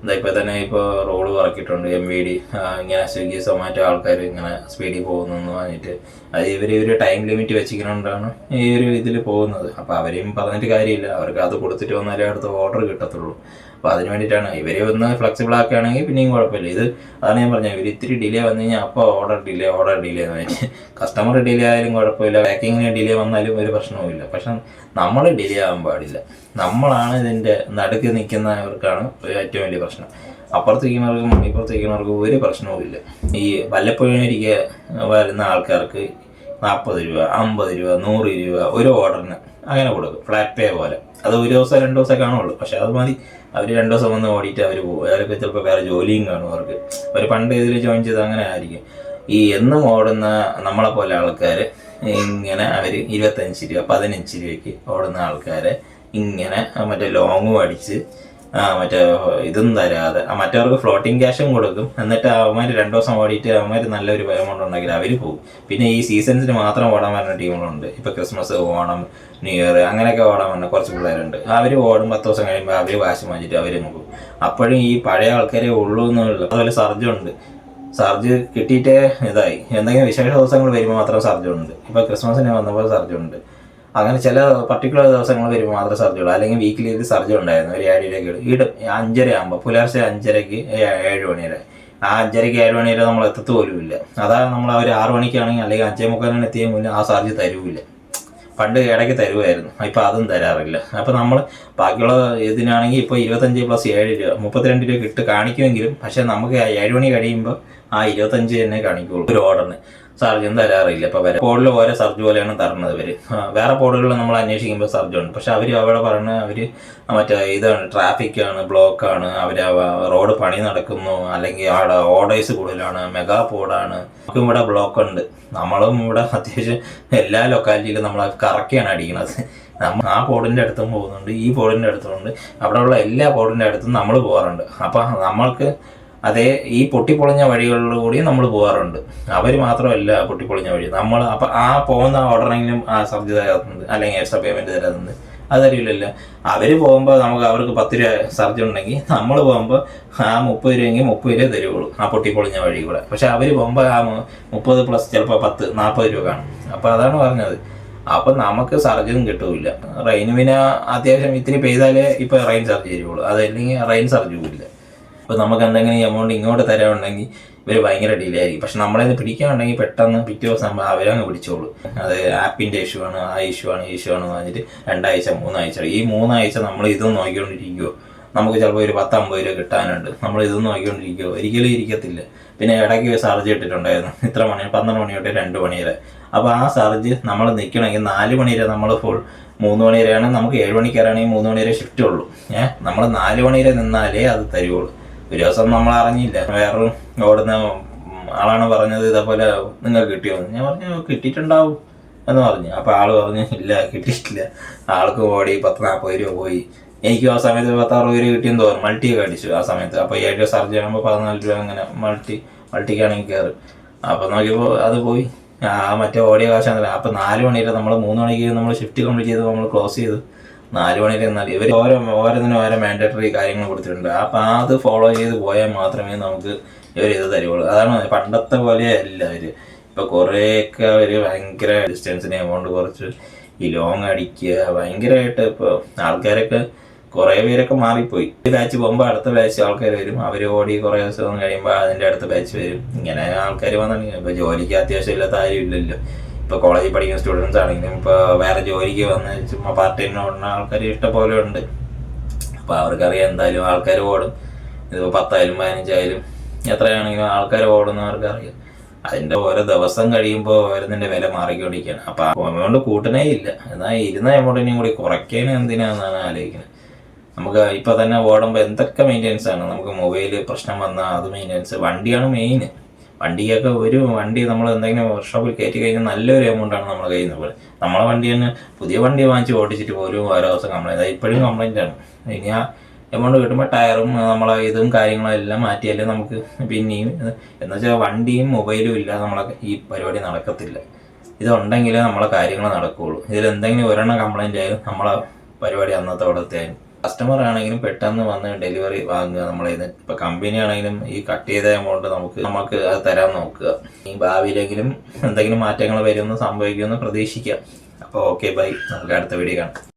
എന്താ ഇപ്പോൾ തന്നെ ഇപ്പോൾ റോഡ് പറക്കിയിട്ടുണ്ട് എം വി ഡി ഇങ്ങനെ സ്വിഗ്ഗി സൊമാറ്റോ ആൾക്കാർ ഇങ്ങനെ സ്പീഡിൽ പോകുന്നു എന്ന് പറഞ്ഞിട്ട്. അത് ഇവർ ഒരു ടൈം ലിമിറ്റ് വെച്ചിരിക്കുന്നതുകൊണ്ടാണ് ഈ ഒരു ഇതിൽ പോകുന്നത്. അപ്പോൾ അവരെയും പറഞ്ഞിട്ട് കാര്യമില്ല. അവർക്ക് അത് കൊടുത്തിട്ട് വന്നാലേ അടുത്ത ഓർഡർ കിട്ടത്തുള്ളൂ. അപ്പോൾ അതിന് വേണ്ടിയിട്ടാണ്. ഇവരെ ഒന്ന് ഫ്ലെക്സിബിൾ ആക്കുകയാണെങ്കിൽ പിന്നെയും കുഴപ്പമില്ല. ഇത് അതാണ് ഞാൻ പറഞ്ഞത്. ഇവർ ഇത്തിരി ഡിലേ വന്നു കഴിഞ്ഞാൽ അപ്പോൾ ഓർഡർ ഡിലേ ഓർഡർ ഡിലേ എന്ന് പറഞ്ഞിട്ട് കസ്റ്റമർ ഡിലേ ആയാലും കുഴപ്പമില്ല. പാക്കിങ്ങിന് ഡിലേ വന്നാലും ഒരു പ്രശ്നവുമില്ല. പക്ഷെ നമ്മൾ ഡിലേ ആകാൻ പാടില്ല. നമ്മളാണ് ഇതിന്റെ നടുക്ക് നിൽക്കുന്നവർക്കാണ് ഏറ്റവും വലിയ പ്രശ്നം. അപ്പുറത്തേക്കുന്നവർക്കും ഇപ്പുറത്തേക്കുന്നവർക്കും ഒരു പ്രശ്നവുമില്ല. ഈ വല്ലപ്പോഴും വരുന്ന ആൾക്കാർക്ക് നാൽപ്പത് രൂപ അമ്പത് രൂപ നൂറ് രൂപ ഒരു ഓർഡറിന് അങ്ങനെ കൊടുക്കും. ഫ്ലാറ്റ് പേ പോലെ. അത് ഒരു ദിവസം രണ്ടു ദിവസം കാണുള്ളൂ. പക്ഷെ അത് മതി. അവർ രണ്ടു ദിവസം വന്ന് ഓടിയിട്ട് അവർ പോകും. അവരൊക്കെ ചിലപ്പോൾ വേറെ ജോലിയും കാണും അവർക്ക്. അവർ പണ്ട് ഇതിൽ ജോയിൻ ചെയ്ത് അങ്ങനെ ആയിരിക്കും. ഈ എന്നും ഓടുന്ന നമ്മളെ പോലെ ആൾക്കാർ ഇങ്ങനെ അവർ ഇരുപത്തഞ്ച് രൂപ പതിനഞ്ച് രൂപയ്ക്ക് ഓടുന്ന ആൾക്കാരെ ഇങ്ങനെ മറ്റേ ലോങ്ങും അടിച്ച് മറ്റേ ഇതൊന്നും തരാതെ. മറ്റവർക്ക് ഫ്ലോട്ടിംഗ് ക്യാഷും കൊടുക്കും. എന്നിട്ട് അവന്മാർ രണ്ടു ദിവസം ഓടിയിട്ട് അവന്മാർ നല്ലൊരു എമൗണ്ട് ഉണ്ടെങ്കിൽ അവർ പോകും പിന്നെ ഈ സീസൺസിന് മാത്രം ഓടാൻ വരുന്ന ടീമുകളുണ്ട്. ഇപ്പൊ ക്രിസ്മസ് ഓണം ന്യൂ ഇയർ അങ്ങനെയൊക്കെ ഓടാൻ വരുന്ന കുറച്ച് പിള്ളേരുണ്ട്. അവർ ഓടും പത്ത് ദിവസം കഴിയുമ്പോൾ അവർ വാശി വാങ്ങിച്ചിട്ട് അവർ നോക്കും അപ്പോഴും ഈ പഴയ ആൾക്കാരെ ഉള്ളൂ എന്നുള്ളു അതുപോലെ സർജുണ്ട് സർജ് കിട്ടിയിട്ടേ ഇതായി. എന്തെങ്കിലും വിശേഷ ദിവസങ്ങൾ വരുമ്പോൾ മാത്രം സർജുണ്ട് ഇപ്പോൾ ക്രിസ്മസിന് വന്നപ്പോൾ സർജുണ്ട് അങ്ങനെ ചില പർട്ടിക്കുലർ ദിവസങ്ങൾ വരുമ്പോൾ മാത്രമേ സർജറി ഉള്ളൂ. അല്ലെങ്കിൽ വീക്കിലി ഒരു സർജറി ഉണ്ടായിരുന്നു. ഒരു ഏഴിലേക്ക് ഈട് അഞ്ചര ആകുമ്പോൾ പുലർച്ചെ അഞ്ചരയ്ക്ക് ഏഴ് മണി വരെ. ആ അഞ്ചരയ്ക്ക് ഏഴ് മണി വരെ നമ്മൾ എത്തത്ത് പോലും ഇല്ല. അതാ നമ്മൾ അവർ ആറ് മണിക്കാണെങ്കിൽ അല്ലെങ്കിൽ അഞ്ചേ മുക്കാലിന് എത്തിയ മുന്നേ ആ സർജ് തരൂല്ല. പണ്ട് ഇടയ്ക്ക് തരുമായിരുന്നു ഇപ്പം അതും തരാറില്ല. അപ്പം നമ്മൾ ബാക്കിയുള്ള ഇതിനാണെങ്കിൽ ഇപ്പോൾ ഇരുപത്തഞ്ച് പ്ലസ് ഏഴ് രൂപ മുപ്പത്തിരണ്ട് രൂപ ഇട്ട് കാണിക്കുമെങ്കിലും പക്ഷേ നമുക്ക് ഏഴ് മണി കഴിയുമ്പോൾ ആ ഇരുപത്തഞ്ച് തന്നെ കാണിക്കുള്ളൂ. ഒരു ഓർഡറിന് സർജൻ തരാറില്ല. ഇപ്പോൾ വരെ. പോഡിൽ ഓരോ സർജ് പോലെയാണ് തരണത് ഇവർ വേറെ പോഡുകളിൽ നമ്മൾ അന്വേഷിക്കുമ്പോൾ സർജ് ഉണ്ട് പക്ഷെ അവർ അവിടെ പറയുന്നത് അവർ മറ്റേ ഇതാണ് ട്രാഫിക് ആണ് ബ്ലോക്ക് ആണ് അവർ റോഡ് പണി നടക്കുന്നു അല്ലെങ്കിൽ അവിടെ ഓർഡേഴ്സ് കൂടുതലാണ് മെഗാ പോഡാണ്. ഇവിടെ ബ്ലോക്ക് ഉണ്ട് നമ്മളും ഇവിടെ അത്യാവശ്യം എല്ലാ ലൊക്കാലിറ്റിയിലും നമ്മൾ കറക്കിയാണ് അടിക്കുന്നത് നമ്മൾ ആ പോഡിന്റെ അടുത്തും പോകുന്നുണ്ട് ഈ പോഡിന്റെ അടുത്തുണ്ട് അവിടെയുള്ള എല്ലാ പോഡിന്റെ അടുത്തും നമ്മൾ പോകാറുണ്ട്. അപ്പം നമ്മൾക്ക് അതേ ഈ പൊട്ടിപ്പൊളിഞ്ഞ വഴികളിലൂടെ നമ്മൾ പോകാറുണ്ട്. അവർ മാത്രമല്ല പൊട്ടിപ്പൊളിഞ്ഞ വഴി. നമ്മൾ അപ്പം ആ പോകുന്ന ഓർഡറെങ്കിലും ആ സർജ് അല്ലെങ്കിൽ എക്സ്ട്രാ പേയ്മെന്റ് തരാറുണ്ട്. അതറിയില്ലല്ലോ അവർ പോകുമ്പോൾ നമുക്ക് അവർക്ക് പത്ത് രൂപ സർജ് ഉണ്ടെങ്കിൽ നമ്മൾ പോകുമ്പോൾ ആ മുപ്പത് രൂപയെങ്കിൽ മുപ്പത് രൂപ തരുള്ളൂ ആ പൊട്ടിപ്പൊളിഞ്ഞ വഴി കൂടെ. പക്ഷെ അവർ പോകുമ്പോൾ ആ മുപ്പത് പ്ലസ് ചിലപ്പോൾ പത്ത് നാൽപ്പത് രൂപ കാണും. അപ്പോൾ അതാണ് പറഞ്ഞത്. അപ്പം നമുക്ക് സർജിയും കിട്ടൂല റെയിനുവിന് അത്യാവശ്യം ഇത്തിരി പെയ്താലേ ഇപ്പോൾ റെയിൻ സർജ് തരുള്ളൂ അതല്ലെങ്കിൽ റെയിൻ സർജും ഇല്ല. അപ്പോൾ നമുക്ക് എന്തെങ്കിലും എമൗണ്ട് ഇങ്ങോട്ട് തരാനുണ്ടെങ്കിൽ ഇവർ ഭയങ്കര ഡിലേ ആയിരിക്കും. പക്ഷെ നമ്മളെ പിടിക്കാനുണ്ടെങ്കിൽ പെട്ടെന്ന് പിറ്റേ ദിവസം അവരങ്ങ് പിടിച്ചോളൂ അത് ആപ്പിന്റെ ഇഷ്യൂ ആണ് ആ ഇഷ്യൂ ആണ് ഈ ഇഷ്യൂ ആണ് പറഞ്ഞിട്ട് രണ്ടാഴ്ച മൂന്നാഴ്ച ഈ മൂന്നാഴ്ച നമ്മൾ ഇതും നോക്കിക്കൊണ്ടിരിക്കുമോ നമുക്ക് ചിലപ്പോൾ ഒരു പത്ത് അമ്പത് രൂപ കിട്ടാനുണ്ട്. നമ്മൾ ഇതും നോക്കിക്കൊണ്ടിരിക്കുമോ ഒരിക്കലും ഇരിക്കത്തില്ല. പിന്നെ ഇടയ്ക്ക് സർജ് ഇട്ടിട്ടുണ്ടായിരുന്നു. ഇത്ര മണി പന്ത്രണ്ട് മണി തൊട്ട് രണ്ട് മണി വരെ. അപ്പോൾ ആ സർജ് നമ്മൾ നിൽക്കണമെങ്കിൽ നാല് മണി വരെ നമ്മൾ ഫുൾ മൂന്ന് മണി വരെയാണ് നമുക്ക് ഏഴ് മണിക്കാരാണെങ്കിൽ മൂന്ന് മണി വരെ ഷിഫ്റ്റ് ഉള്ളൂ. ഏഹ്? നമ്മൾ നാല് മണി വരെ നിന്നാലേ അത് തരുള്ളൂ ഒരു ദിവസം നമ്മൾ അറിഞ്ഞില്ല വേറൊരു ഓടുന്ന ആളാണ് പറഞ്ഞത് ഇതേപോലെ നിങ്ങൾ കിട്ടിയോ. ഞാൻ പറഞ്ഞു കിട്ടിയിട്ടുണ്ടാവും എന്ന് പറഞ്ഞു. അപ്പോൾ ആൾ പറഞ്ഞു ഇല്ല കിട്ടിയിട്ടില്ല. ആൾക്ക് ഓടി പത്ത് നാൽപ്പത് രൂപ പോയി. എനിക്ക് ആ സമയത്ത് പത്ത് അറുപത് രൂപ കിട്ടിയെന്ന് തോന്നുന്നു. മൾട്ടിയൊക്കെ അടിച്ചു ആ സമയത്ത്. അപ്പോൾ ഏഴ് രൂപ സർജറി ആകുമ്പോൾ പതിനാല് രൂപ അങ്ങനെ മൾട്ടി മൾട്ടിക്കാണെങ്കിൽ കയറി അപ്പോൾ നോക്കിയപ്പോൾ അത് പോയി. ആ മറ്റേ ഓടിയ കാശാണല്ലോ അപ്പോൾ നാല് മണിയില്ല നമ്മൾ മൂന്ന് മണിക്ക് നമ്മൾ ഷിഫ്റ്റ് കംപ്ലീറ്റ് ചെയ്ത് നമ്മൾ ക്ലോസ് ചെയ്തു. നാല് മണിയിൽ എന്നാൽ ഇവർ ഓരോ ഓരോന്നിനും ഓരോ മാൻഡേറ്ററി കാര്യങ്ങൾ കൊടുത്തിട്ടുണ്ട്. അപ്പം അത് ഫോളോ ചെയ്ത് പോയാൽ മാത്രമേ നമുക്ക് ഇവർ ഇത് തരുള്ളൂ അതാണ് പണ്ടത്തെ പോലെ അല്ല അവർ ഇപ്പോൾ കുറേയൊക്കെ അവർ ഭയങ്കര ഡിസ്റ്റൻസിന് എമൗണ്ട് കുറച്ച് ഈ ലോങ് അടിക്കുക ഭയങ്കരമായിട്ട് ഇപ്പോൾ ആൾക്കാരൊക്കെ കുറേ പേരൊക്കെ മാറിപ്പോയി. ഈ ബാച്ച് പോകുമ്പോൾ അടുത്ത ബാച്ച് ആൾക്കാർ വരും. അവർ ഓടി കുറേ ദിവസം കഴിയുമ്പോൾ അതിന്റെ അടുത്ത ബാച്ച് വരും. ഇങ്ങനെ ആൾക്കാർ വന്നിട്ടുണ്ടെങ്കിൽ ഇപ്പോൾ ജോലിക്ക് അത്യാവശ്യം ഇല്ലാത്ത ആരും ഇല്ലല്ലോ. ഇപ്പോൾ കോളേജിൽ പഠിക്കുന്ന സ്റ്റുഡൻസ് ആണെങ്കിലും ഇപ്പോൾ വേറെ ജോലിക്ക് വന്ന് ചുമ്മാ പാർട്ട് ഓടുന്ന ആൾക്കാർ ഇഷ്ടപോലെ ഉണ്ട്. അപ്പോൾ അവർക്കറിയാം എന്തായാലും ആൾക്കാർ ഓടും. ഇതിപ്പോൾ പത്തായാലും പതിനഞ്ചായാലും എത്രയാണെങ്കിലും ആൾക്കാർ ഓടുന്നവർക്ക് അറിയാം. അതിന്റെ ഓരോ ദിവസം കഴിയുമ്പോൾ ഓരോന്നിന്റെ വില മാറിക്കൊണ്ടിരിക്കുകയാണ്. അപ്പോൾ എമൗണ്ട് കൂട്ടണേ ഇല്ല. എന്നാൽ ഇരുന്ന എമൗണ്ടിനെയും കൂടി കുറയ്ക്കാനും എന്തിനാണെന്നാണ് ആലോചിക്കുന്നത്. നമുക്ക് ഇപ്പൊ തന്നെ ഓടുമ്പോൾ എന്തൊക്കെ മെയിന്റെനൻസ് ആണ്? നമുക്ക് മൊബൈൽ പ്രശ്നം വന്നാൽ അത് മെയിന്റെനൻസ് വണ്ടിയാണ് മെയിൻ വണ്ടിയൊക്കെ ഒരു വണ്ടി നമ്മൾ എന്തെങ്കിലും വർക്ക്ഷോപ്പിൽ കയറ്റി കഴിഞ്ഞാൽ നല്ലൊരു എമൗണ്ട് ആണ് നമ്മളെ കയ്യിൽ നിന്ന്. നമ്മളെ വണ്ടി തന്നെ പുതിയ വണ്ടി വാങ്ങിച്ച് ഓടിച്ചിട്ട് പോലും ഓരോ ദിവസം കംപ്ലൈന്റ് ഇപ്പോഴും കംപ്ലൈന്റ് ആണ്. ഇനി ആ എമൗണ്ട് കിട്ടുമ്പോൾ ടയറും നമ്മളെ ഇതും കാര്യങ്ങളും എല്ലാം മാറ്റിയാലേ നമുക്ക് പിന്നെയും എന്ന് വെച്ചാൽ വണ്ടിയും മൊബൈലും ഇല്ല നമ്മളെ ഈ പരിപാടി നടക്കത്തില്ല. ഇതുണ്ടെങ്കിലേ നമ്മളെ കാര്യങ്ങൾ നടക്കുകയുള്ളൂ ഇതിൽ എന്തെങ്കിലും ഒരെണ്ണം കംപ്ലൈന്റ് ആയാലും നമ്മളെ പരിപാടി അന്നത്തെ അവിടത്തെയായും കസ്റ്റമർ ആണെങ്കിലും പെട്ടെന്ന് വന്ന് ഡെലിവറി വാങ്ങുക. നമ്മളെ ഇപ്പൊ കമ്പനി ആണെങ്കിലും ഈ കട്ട് ചെയ്ത എമൗണ്ട് നമുക്ക് നമുക്ക് അത് തരാൻ നോക്കുക. ഈ ഭാവിയിലെങ്കിലും എന്തെങ്കിലും മാറ്റങ്ങൾ വരുമെന്ന് സംഭവിക്കുമെന്ന് പ്രതീക്ഷിക്കാം. അപ്പോൾ ഓക്കെ ബൈ നമുക്ക് അടുത്ത വീഡിയോ കാണാം.